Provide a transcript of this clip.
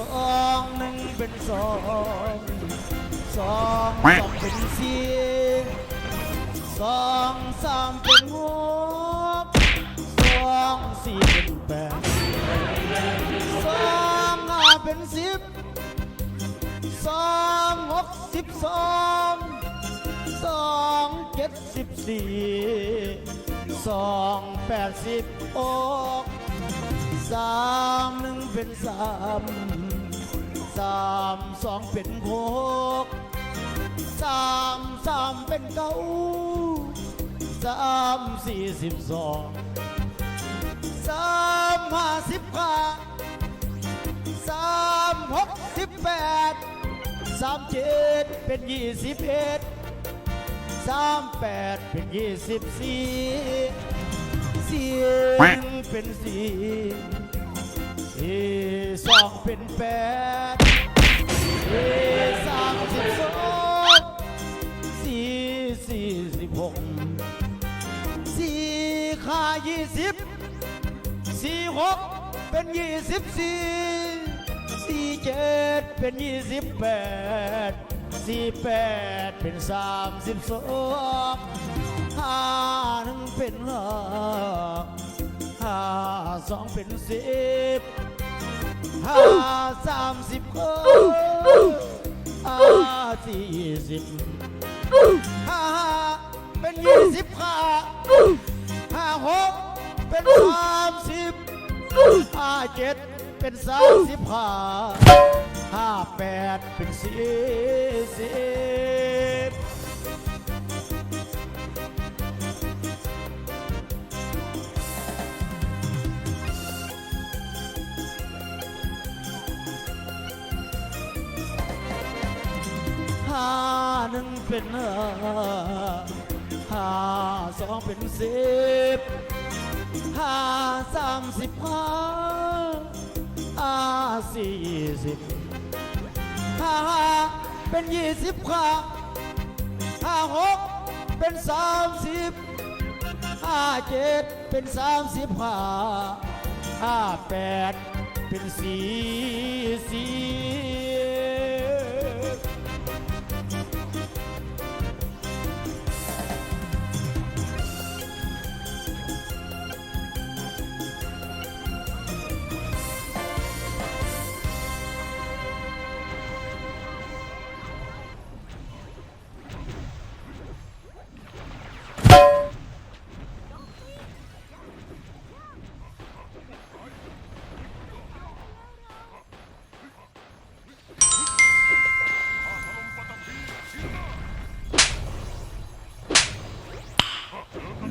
องหนึ่งเป็นสองสองสองเป็นสี่สองสามเป็นหกสองสี่เป็นแปดสองห้าเป็นสิบสองหกสิบสองสองเจ็ดสิบสี่สองแปดสิบหก สามหนึ่งเป็นสามสามสองเป็นหกสามสามเป็นเก้าสามสี่สิบสองสามห้าสิบห้าสามหกสิบแปดสามเจ็ดเป็นยี่สิบเอ็ดสามแปดเป็นยี่สิบสี่สี่หนึ่งเป็นสี่ สี่สองเป็นแปดสี่สามสิบสองสี่สี่สิบหกสี่ค่ายี่สิบสี่หกเป็นยี่สิบสี่สี่เจ็ดเป็นยี่สิบแปดสี่แปดเป็นสามสิบสองห้าหนึ่งเป็นห้าห้าสองเป็นสิบ ห้าสามสิบห้าห้าสี่สิบห้าเป็นยี่สิบห้าห้าหกเป็นสามสิบห้าเจ็ดเป็นสามสิบห้าห้าแปดเป็นสี่สิบาหนึ่งเป็นห้าห้าสองเป็นสิบห้าสามสิบห้าห้าสี่สิบห้าเป็นยี่สิบห้าห้าหกเป็นสามสิบห้าเจ็ดเป็นสามสิบห้าห้าแปดเป็นสี่